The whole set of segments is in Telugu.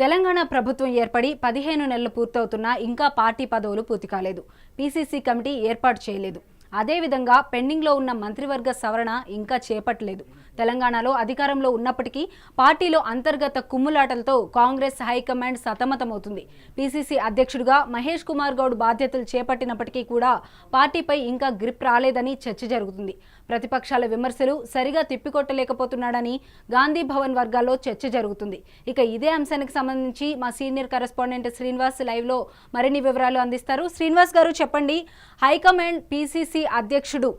తెలంగాణ ప్రభుత్వం ఏర్పడి పదిహేను నెలలు పూర్తవుతున్నా ఇంకా పార్టీ పదవులు పూర్తి కాలేదు. పీసీసీ కమిటీ ఏర్పాటు చేయలేదు. అదేవిధంగా పెండింగ్లో ఉన్న మంత్రివర్గ సవరణ ఇంకా చేపట్టలేదు. తెలంగాణలో అధికారంలో ఉన్నప్పటికీ పార్టీలో అంతర్గత కుమ్ములాటలతో కాంగ్రెస్ హైకమాండ్ సతమతమవుతుంది. పీసీసీ అధ్యక్షుడిగా మహేష్ కుమార్ గౌడ్ బాధ్యతలు చేపట్టినప్పటికీ కూడా పార్టీపై ఇంకా గ్రిప్ రాలేదని చర్చ జరుగుతుంది. ప్రతిపక్షాల విమర్శలు సరిగా తిప్పికొట్టలేకపోతున్నాడని గాంధీ భవన్ వర్గాల్లో చర్చ జరుగుతుంది. ఇక ఇదే అంశానికి సంబంధించి మా సీనియర్ కరెస్పాండెంట్ శ్రీనివాస్ లైవ్లో మరిన్ని వివరాలు అందిస్తారు. శ్రీనివాస్ గారు చెప్పండి హైకమాండ్ పీసీసీ అధ్యక్షుడు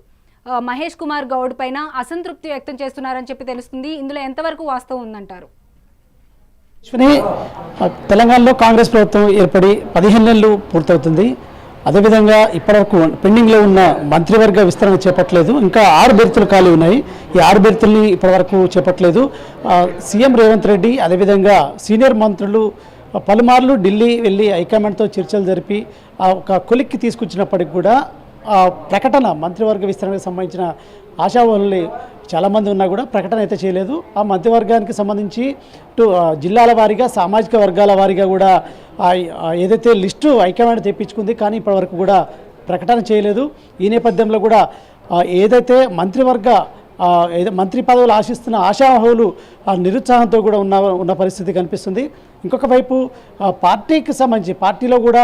మహేష్ కుమార్ గౌడ్ పైన అసంతృప్తి వ్యక్తం చేస్తున్నారని చెప్పి తెలుస్తుంది. ఇందులో ఎంతవరకు వాస్తవం ఉందంటారు? తెలంగాణలో కాంగ్రెస్ ప్రభుత్వం ఏర్పడి పదిహేను నెలలు పూర్తవుతుంది. అదేవిధంగా ఇప్పటివరకు పెండింగ్లో ఉన్న మంత్రివర్గ విస్తరణ చేపట్టలేదు. ఇంకా ఆరు బెర్తులు ఖాళీ ఉన్నాయి. ఈ ఆరు బెర్తుల్ని ఇప్పటివరకు చేపట్టలేదు. సీఎం రేవంత్ రెడ్డి అదేవిధంగా సీనియర్ మంత్రులు పలుమార్లు ఢిల్లీ వెళ్ళి హైకమాండ్తో చర్చలు జరిపి ఆ ఒక కొలిక్కి తీసుకొచ్చినప్పటికి కూడా ఆ ప్రకటన మంత్రివర్గ విస్తరణకు సంబంధించిన ఆశావహుల్ని చాలామంది ఉన్నా కూడా ప్రకటన అయితే చేయలేదు. ఆ మంత్రివర్గానికి సంబంధించి టు జిల్లాల వారీగా సామాజిక వర్గాల వారీగా కూడా ఏదైతే లిస్టు హైకమాండ్ తెప్పించుకుంది కానీ ఇప్పటివరకు కూడా ప్రకటన చేయలేదు. ఈ నేపథ్యంలో కూడా ఏదైతే మంత్రివర్గ ఏదో మంత్రి పదవులు ఆశిస్తున్న ఆశావహులు ఆ నిరుత్సాహంతో కూడా ఉన్న ఉన్న పరిస్థితి కనిపిస్తుంది. ఇంకొక వైపు పార్టీకి సంబంధించి పార్టీలో కూడా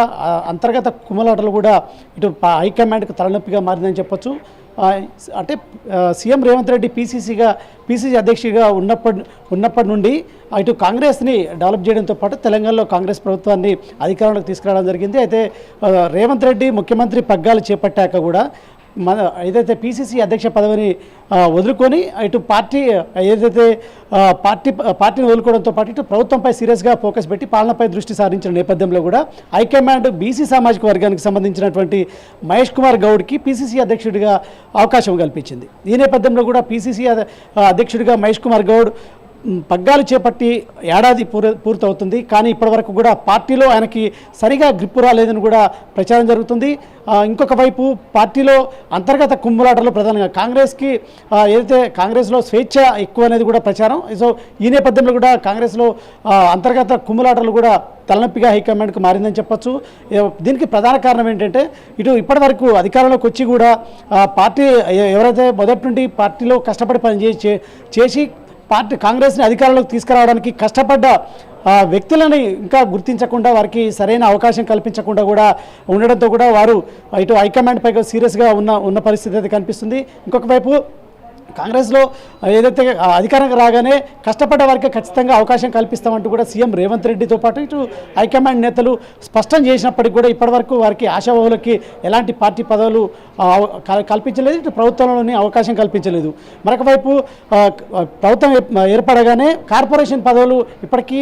అంతర్గత కుమలాటలు కూడా ఇటు హైకమాండ్కి తలనొప్పిగా మారిందని చెప్పొచ్చు. అంటే సీఎం రేవంత్ రెడ్డి పీసీసీగా పీసీసీ అధ్యక్షుడిగా ఉన్నప్పటి ఉన్నప్పటి నుండి ఇటు కాంగ్రెస్ని డెవలప్ చేయడంతో పాటు తెలంగాణలో కాంగ్రెస్ ప్రభుత్వాన్ని అధికారంలోకి తీసుకురావడం జరిగింది. అయితే రేవంత్ రెడ్డి ముఖ్యమంత్రి పగ్గాలు చేపట్టాక కూడా మన ఏదైతే పీసీసీ అధ్యక్ష పదవిని వదులుకొని ఇటు పార్టీ ఏదైతే పార్టీ పార్టీని వదులుకోవడంతో పాటు ఇటు ప్రభుత్వంపై సీరియస్గా ఫోకస్ పెట్టి పాలనపై దృష్టి సారించిన నేపథ్యంలో కూడా హైకమాండ్ బీసీ సామాజిక వర్గానికి సంబంధించినటువంటి మహేష్ కుమార్ గౌడ్కి పీసీసీ అధ్యక్షుడిగా అవకాశం కల్పించింది. ఈ నేపథ్యంలో కూడా పీసీసీ అధ్యక్షుడిగా మహేష్ కుమార్ గౌడ్ పగ్గాలు చేపట్టి ఏడాది పూర్ పూర్తవుతుంది. కానీ ఇప్పటివరకు కూడా పార్టీలో ఆయనకి సరిగా గ్రిప్పు రాలేదని కూడా ప్రచారం జరుగుతుంది. ఇంకొక వైపు పార్టీలో అంతర్గత కుమ్ములాటలు ప్రధానంగా కాంగ్రెస్కి ఏదైతే కాంగ్రెస్లో స్వేచ్ఛ ఎక్కువ అనేది కూడా ప్రచారం. సో ఈ నేపథ్యంలో కూడా కాంగ్రెస్లో అంతర్గత కుమ్ములాటలు కూడా తలనొప్పిగా హైకమాండ్కి మారిందని చెప్పొచ్చు. దీనికి ప్రధాన కారణం ఏంటంటే ఇటు ఇప్పటివరకు అధికారంలోకి వచ్చి కూడా పార్టీ ఎవరైతే మొదటి నుండి పార్టీలో కష్టపడి పనిచేసి చేసి పార్టీ కాంగ్రెస్ని అధికారంలోకి తీసుకురావడానికి కష్టపడ్డ వ్యక్తులని ఇంకా గుర్తించకుండా వారికి సరైన అవకాశం కల్పించకుండా కూడా ఉండడంతో కూడా వారు ఇటు హైకమాండ్ పైగా సీరియస్గా ఉన్న ఉన్న పరిస్థితి అయితే కనిపిస్తుంది. ఇంకొక వైపు కాంగ్రెస్లో ఏదైతే అధికారంగా రాగానే కష్టపడ్డ వారికి ఖచ్చితంగా అవకాశం కల్పిస్తామంటూ కూడా సీఎం రేవంత్ రెడ్డితో పాటు ఇటు హైకమాండ్ నేతలు స్పష్టం చేసినప్పటికీ కూడా ఇప్పటివరకు వారికి ఆశావహులకి ఎలాంటి పార్టీ పదవులు కల్పించలేదు ఇటు ప్రభుత్వంలోని అవకాశం కల్పించలేదు. మరొక వైపు ప్రభుత్వం ఏర్పడగానే కార్పొరేషన్ పదవులు ఇప్పటికీ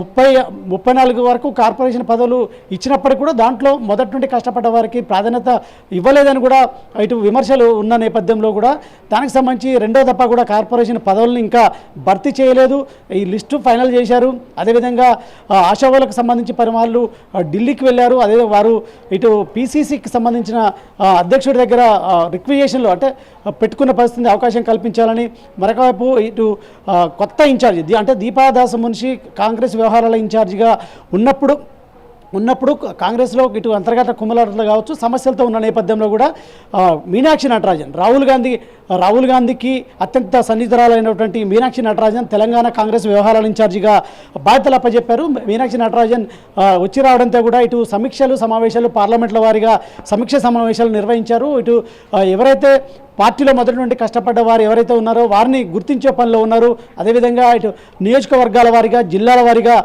ముప్పై ముప్పై నాలుగు వరకు కార్పొరేషన్ పదవులు ఇచ్చినప్పటికీ కూడా దాంట్లో మొదటి నుండి కష్టపడ్డ వారికి ప్రాధాన్యత ఇవ్వలేదని కూడా ఇటు విమర్శలు ఉన్న నేపథ్యంలో కూడా దానికి సంబంధించి రెండో తప్ప కూడా కార్పొరేషన్ పదవులను ఇంకా భర్తీ చేయలేదు. ఈ లిస్టు ఫైనల్ చేశారు. అదేవిధంగా ఆశావాలకు సంబంధించి పరిమాణాలు ఢిల్లీకి వెళ్ళారు. అదే వారు ఇటు పీసీసీకి సంబంధించిన అధ్యక్షుడి దగ్గర రిక్వియేషన్లు అంటే పెట్టుకున్న పరిస్థితి అవకాశం కల్పించాలని మరొక వైపు ఇటు కొత్త ఇన్ఛార్జ్ అంటే దీపాదాస మున్షి కాంగ్రెస్ వ్యవహారాల ఇన్ఛార్జిగా ఉన్నప్పుడు ఉన్నప్పుడు కాంగ్రెస్లో ఇటు అంతర్గత కుమ్మలాటలు కావచ్చు సమస్యలతో ఉన్న నేపథ్యంలో కూడా మీనాక్షి నటరాజన్ రాహుల్ గాంధీ రాహుల్ గాంధీకి అత్యంత సన్నిహితురాలైనటువంటి మీనాక్షి నటరాజన్ తెలంగాణ కాంగ్రెస్ వ్యవహారాల ఇన్ఛార్జిగా బాధ్యతలు అప్పచెప్పారు మీనాక్షి నటరాజన్ వచ్చి రావడంతో కూడా ఇటు సమీక్షలు సమావేశాలు పార్లమెంట్ల వారిగా సమీక్ష సమావేశాలు నిర్వహించారు. ఇటు ఎవరైతే పార్టీలో మొదటి నుండి కష్టపడ్డ వారు ఎవరైతే ఉన్నారో వారిని గుర్తించే పనిలో ఉన్నారు. అదేవిధంగా ఇటు నియోజకవర్గాల వారిగా జిల్లాల వారిగా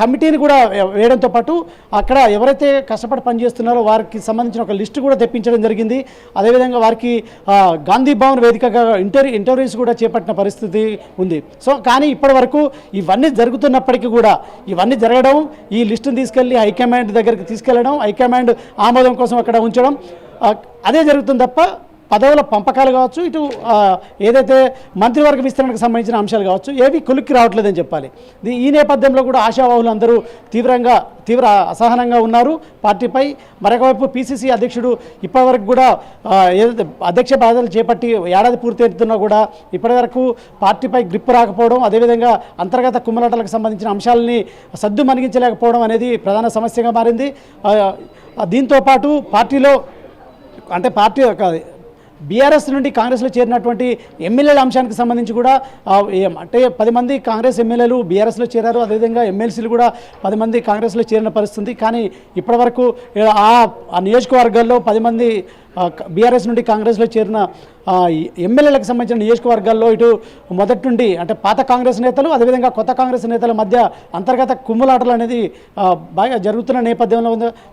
కమిటీని కూడా వేయడంతో పాటు అక్కడ ఎవరైతే కష్టపడి పనిచేస్తున్నారో వారికి సంబంధించిన ఒక లిస్టు కూడా తెప్పించడం జరిగింది. అదేవిధంగా వారికి గాంధీ భవన్ వేదికగా ఇంటర్వ్యూ ఇంటర్వ్యూస్ కూడా చేపట్టిన పరిస్థితి ఉంది. సో కానీ ఇప్పటి వరకు ఇవన్నీ జరుగుతున్నప్పటికీ కూడా ఇవన్నీ జరగడం ఈ లిస్టును తీసుకెళ్ళి హైకమాండ్ దగ్గరికి తీసుకెళ్ళడం హైకమాండ్ ఆమోదం కోసం అక్కడ ఉంచడం అదే జరుగుతుంది తప్ప పదవుల పంపకాలు కావచ్చు ఇటు ఏదైతే మంత్రివర్గ విస్తరణకు సంబంధించిన అంశాలు కావచ్చు ఏవి కొలిక్కి రావట్లేదని చెప్పాలి. ఈ నేపథ్యంలో కూడా ఆశావాహులు అందరూ తీవ్రంగా తీవ్ర అసహనంగా ఉన్నారు. పార్టీపై మరొకవైపు పీసీసీ అధ్యక్షుడు ఇప్పటివరకు కూడా ఏదైతే అధ్యక్ష బాధ్యతలు చేపట్టి ఏడాది పూర్తి అవుతున్నా కూడా ఇప్పటివరకు పార్టీపై గ్రిప్ రాకపోవడం అదేవిధంగా అంతర్గత కుమ్మలాటలకు సంబంధించిన అంశాలని సద్దు మణిగించలేకపోవడం అనేది ప్రధాన సమస్యగా మారింది. దీంతోపాటు దీంతో పాటు పార్టీలో అంటే పార్టీ బీఆర్ఎస్ నుండి కాంగ్రెస్లో చేరినటువంటి ఎమ్మెల్యేల అంశానికి సంబంధించి కూడా అంటే పది మంది కాంగ్రెస్ ఎమ్మెల్యేలు బీఆర్ఎస్లో చేరారు. అదేవిధంగా ఎమ్మెల్సీలు కూడా పది మంది కాంగ్రెస్లో చేరిన పరిస్థితి. కానీ ఇప్పటివరకు ఆ ఆ నియోజకవర్గాల్లో పది మంది బీఆర్ఎస్ నుండి కాంగ్రెస్లో చేరిన ఎమ్మెల్యేలకు సంబంధించిన నియోజకవర్గాల్లో ఇటు మొదటి నుండి అంటే పాత కాంగ్రెస్ నేతలు అదేవిధంగా కొత్త కాంగ్రెస్ నేతల మధ్య అంతర్గత కుమ్ములాటలు అనేది బాగా జరుగుతున్న నేపథ్యంలో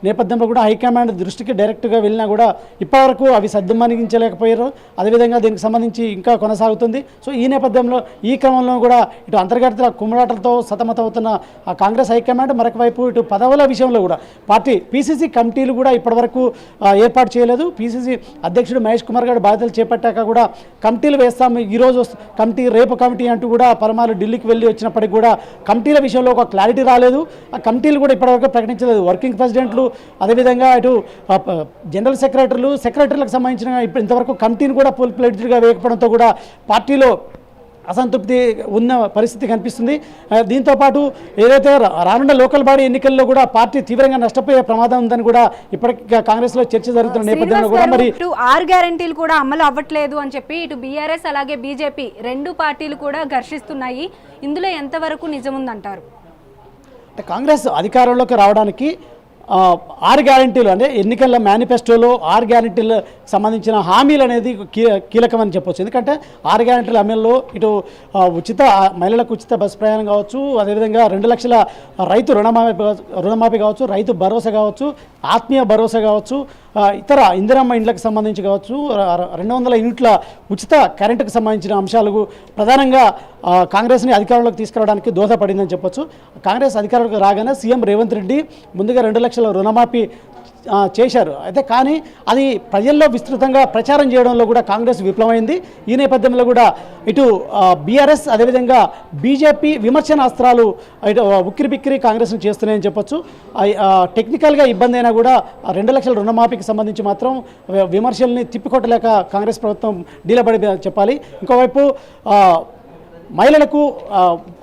నేపథ్యంలో కూడా హైకమాండ్ దృష్టికి డైరెక్ట్గా వెళ్ళినా కూడా ఇప్పటివరకు అవి సద్దుమణిగించలేకపోయారు. అదేవిధంగా దీనికి సంబంధించి ఇంకా కొనసాగుతుంది. సో ఈ నేపథ్యంలో ఈ క్రమంలో కూడా ఇటు అంతర్గత కుమ్ములాటలతో సతమతవుతున్న ఆ కాంగ్రెస్ హైకమాండ్ మరొక వైపు ఇటు పదవుల విషయంలో కూడా పార్టీ పీసీసీ కమిటీలు కూడా ఇప్పటివరకు ఏర్పాటు చేయలేదు. పీసీసీ అధ్యక్షుడు మహేష్ కుమార్ గారు బాధ్యతలు చేపట్టాక కూడా కమిటీలు వేస్తాము. ఈరోజు కమిటీ రేపు కమిటీ అంటూ కూడా పరమాలు ఢిల్లీకి వెళ్ళి వచ్చినప్పటికీ కూడా కమిటీల విషయంలో ఒక క్లారిటీ రాలేదు. ఆ కమిటీలు కూడా ఇప్పటివరకు ప్రకటించలేదు. వర్కింగ్ ప్రెసిడెంట్లు అదేవిధంగా ఇటు జనరల్ సెక్రటరీలు సెక్రటరీలకు సంబంధించిన ఇప్పుడు ఇంతవరకు కమిటీని కూడా ఫుల్ ప్లేడ్గా వేయకపోవడంతో కూడా పార్టీలో అసంతృప్తి ఉన్న పరిస్థితి కనిపిస్తుంది. ఆ, దీంతో పాటు ఏదైతే రానున్న లోకల్ బాడీ ఎన్నికల్లో కూడా పార్టీ తీవ్రంగా నష్టపోయే ప్రమాదం ఉందని కూడా ఇప్పటికీ కాంగ్రెస్లో చర్చ జరుగుతున్న నేపథ్యంలో కూడా మరి ఇటు ఆరు గ్యారంటీలు కూడా అమలు అవ్వట్లేదు అని చెప్పి ఇటు బీఆర్ఎస్ అలాగే బీజేపీ రెండు పార్టీలు కూడా ఘర్షిస్తున్నాయి. ఇందులో ఎంతవరకు నిజముందంటారు? అంటే కాంగ్రెస్ అధికారంలోకి రావడానికి ఆరు గ్యారంటీలు అంటే ఎన్నికల మేనిఫెస్టోలో ఆరు గ్యారంటీలు సంబంధించిన హామీలు అనేది కీ- కీలకమని చెప్పొచ్చు. ఎందుకంటే ఆరు గ్యారంటీల హామీల్లో ఇటు ఉచిత మహిళలకు ఉచిత బస్ ప్రయాణం కావచ్చు అదేవిధంగా రెండు లక్షల రైతు రుణమాఫీ రుణమాఫీ కావచ్చు రైతు భరోసా కావచ్చు ఆత్మీయ భరోసా కావచ్చు ఇతర ఇందిరమ్మ ఇండ్లకు సంబంధించి కావచ్చు రెండు వందల యూనిట్ల ఉచిత కరెంటుకు సంబంధించిన అంశాలకు ప్రధానంగా కాంగ్రెస్ని అధికారంలోకి తీసుకురావడానికి దోహదపడిందని చెప్పొచ్చు. కాంగ్రెస్ అధికారంలోకి రాగానే సీఎం రేవంత్ రెడ్డి ముందుగా రెండు లక్షల రుణమాఫీ చేశారు. అయితే కానీ అది ప్రజల్లో విస్తృతంగా ప్రచారం చేయడంలో కూడా కాంగ్రెస్ విఫలమైంది. ఈ నేపథ్యంలో కూడా ఇటు బీఆర్ఎస్ అదేవిధంగా బీజేపీ విమర్శన అస్త్రాలు ఇటు ఉక్కిరి బిక్కిరి కాంగ్రెస్ను చేస్తున్నాయని చెప్పొచ్చు. టెక్నికల్గా ఇబ్బంది అయినా కూడా రెండు లక్షల రుణమాఫీకి సంబంధించి మాత్రం విమర్శల్ని తిప్పికొట్టలేక కాంగ్రెస్ ప్రభుత్వం డీలబడి చెప్పాలి. ఇంకోవైపు మహిళలకు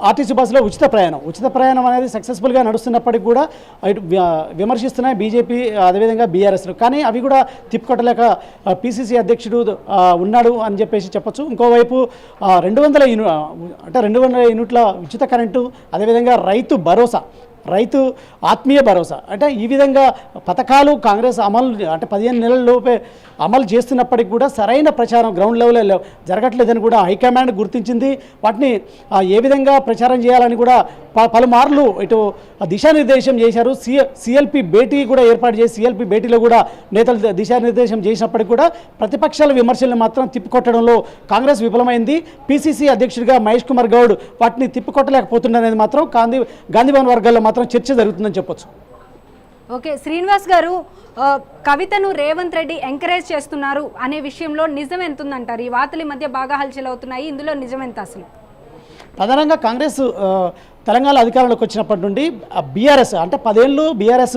ఆర్టీసీ బస్సులో ఉచిత ప్రయాణం. ఉచిత ప్రయాణం అనేది సక్సెస్ఫుల్గా నడుస్తున్నప్పటికీ కూడా విమర్శిస్తున్నాయి బీజేపీ అదేవిధంగా బీఆర్ఎస్లు. కానీ అవి కూడా తిప్పుకొట్టలేక పిసిసి అధ్యక్షుడు ఉన్నాడు అని చెప్పేసి చెప్పొచ్చు. ఇంకోవైపు రెండు వందల అంటే రెండు వందల యూనిట్ల ఉచిత కరెంటు అదేవిధంగా రైతు భరోసా. రైతు ఆత్మీయ భరోసా. అంటే ఈ విధంగా పథకాలు కాంగ్రెస్ అమలు అంటే పదిహేను నెలల్లోపే అమలు చేస్తున్నప్పటికీ కూడా సరైన ప్రచారం గ్రౌండ్ లెవెల్లో జరగట్లేదని కూడా హైకమాండ్ గుర్తించింది. వాటిని ఏ విధంగా ప్రచారం చేయాలని కూడా ప- పలుమార్లు ఇటు దిశానిర్దేశం చేశారు. సి సిఎల్పి భేటీ కూడా ఏర్పాటు చేసి సిఎల్పి భేటీలో కూడా నేతలు దిశానిర్దేశం చేసినప్పటికీ కూడా ప్రతిపక్షాల విమర్శలను మాత్రం తిప్పికొట్టడంలో కాంగ్రెస్ విఫలమైంది. పిసిసి అధ్యక్షుడిగా మహేష్ కుమార్ గౌడ్ వాటిని తిప్పికొట్టలేకపోతుండనేది మాత్రం గాంధీ గాంధీభవన్ వర్గాల్లో మాత్రం చర్చ జరుగుతుందని చెప్పొచ్చు. ఓకే శ్రీనివాస్ గారు కవితను రేవంత్ రెడ్డి ఎంకరేజ్ చేస్తున్నారు అనే విషయంలో నిజం ఎంత ఉందంటారు ఈ వార్తలు మధ్య బాగా హల్చల్ అవుతున్నాయి ఇందులో నిజం ఎంత అసలు? ప్రధానంగా కాంగ్రెస్ తెలంగాణ అధికారంలోకి వచ్చినప్పటి నుండి బీఆర్ఎస్ అంటే పదేళ్ళు బీఆర్ఎస్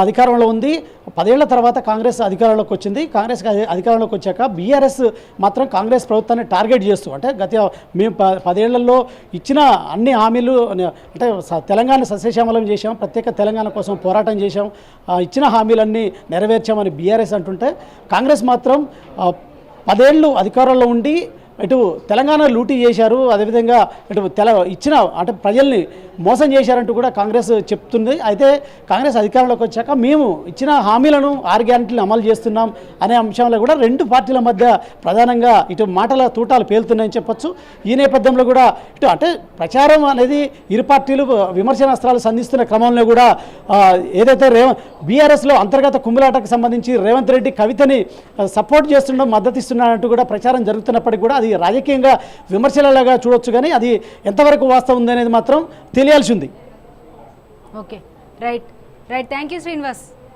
అధికారంలో ఉంది. పదేళ్ళ తర్వాత కాంగ్రెస్ అధికారంలోకి వచ్చింది. కాంగ్రెస్ అధికారంలోకి వచ్చాక బీఆర్ఎస్ మాత్రం కాంగ్రెస్ ప్రభుత్వాన్ని టార్గెట్ చేస్తూ అంటే గత మేము ప పదేళ్ళలో ఇచ్చిన అన్ని హామీలు అంటే స- తెలంగాణ సస్యశ్యామలం చేశాం. ప్రత్యేక తెలంగాణ కోసం పోరాటం చేశాం. ఇచ్చిన హామీలన్నీ నెరవేర్చామని బీఆర్ఎస్ అంటుంటే కాంగ్రెస్ మాత్రం పదేళ్ళు అధికారంలో ఉండి ఇటు తెలంగాణ లూటీ చేశారు అదేవిధంగా ఇటు తెల ఇచ్చిన అంటే ప్రజల్ని మోసం చేశారంటూ కూడా కాంగ్రెస్ చెప్తుంది. అయితే కాంగ్రెస్ అధికారంలోకి వచ్చాక మేము ఇచ్చిన హామీలను ఆరు గ్యారంటీలు అమలు చేస్తున్నాం అనే అంశంలో కూడా రెండు పార్టీల మధ్య ప్రధానంగా ఇటు మాటల తూటాలు పేలుతున్నాయని చెప్పొచ్చు. ఈ నేపథ్యంలో కూడా ఇటు అంటే ప్రచారం అనేది ఇరు పార్టీలు విమర్శనాస్త్రాలు సంధిస్తున్న క్రమంలో కూడా ఏదైతే రేవ బీఆర్ఎస్లో అంతర్గత కుంభలాటకు సంబంధించి రేవంత్ రెడ్డి కవితని సపోర్ట్ చేస్తుండడం మద్దతు ఇస్తున్నాడంటూ కూడా ప్రచారం జరుగుతున్నప్పటికీ కూడా అది రాజకీయంగా విమర్శలలాగా చూడొచ్చు కానీ అది ఎంతవరకు వాస్తవం ఉందనేది మాత్రం తెలియాల్సి ఉంది. Okay. Right. Right. Thank you Srinivas.